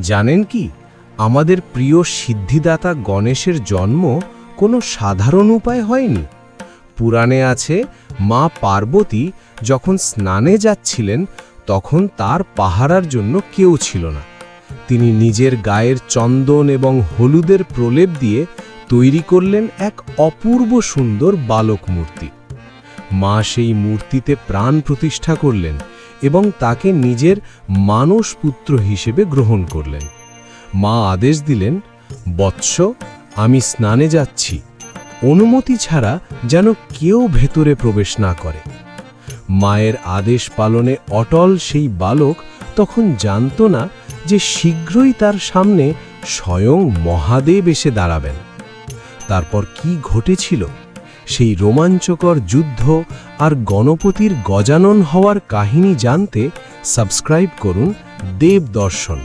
জানেন কি? আমাদের প্রিয় সিদ্ধিদাতা গণেশের জন্ম কোনো সাধারণ উপায় হয়নি। পুরাণে আছে, মা পার্বতী যখন স্নানে যাচ্ছিলেন, তখন তার পাহারার জন্য কেউ ছিল না। তিনি নিজের গায়ের চন্দন এবং হলুদের প্রলেপ দিয়ে তৈরি করলেন এক অপূর্ব সুন্দর বালক মূর্তি মা সেই মূর্তিতে প্রাণ প্রতিষ্ঠা করলেন এবং তাকে নিজের মানস পুত্র হিসেবে গ্রহণ করলেন। মা আদেশ দিলেন, বৎস, আমি স্নানে যাচ্ছি। অনুমতি ছাড়া যেন কেউ ভেতরে প্রবেশ না করে। মায়ের আদেশ পালনে অটল সেই বালক তখন জানত না যে শীঘ্রই তার সামনে স্বয়ং মহাদেব এসে দাঁড়াবেন। তারপর কি ঘটেছিল? সেই রোমাঞ্চকর যুদ্ধ আর গণপতির গজানন হওয়ার কাহিনী জানতে সাবস্ক্রাইব করুন দেব দর্শন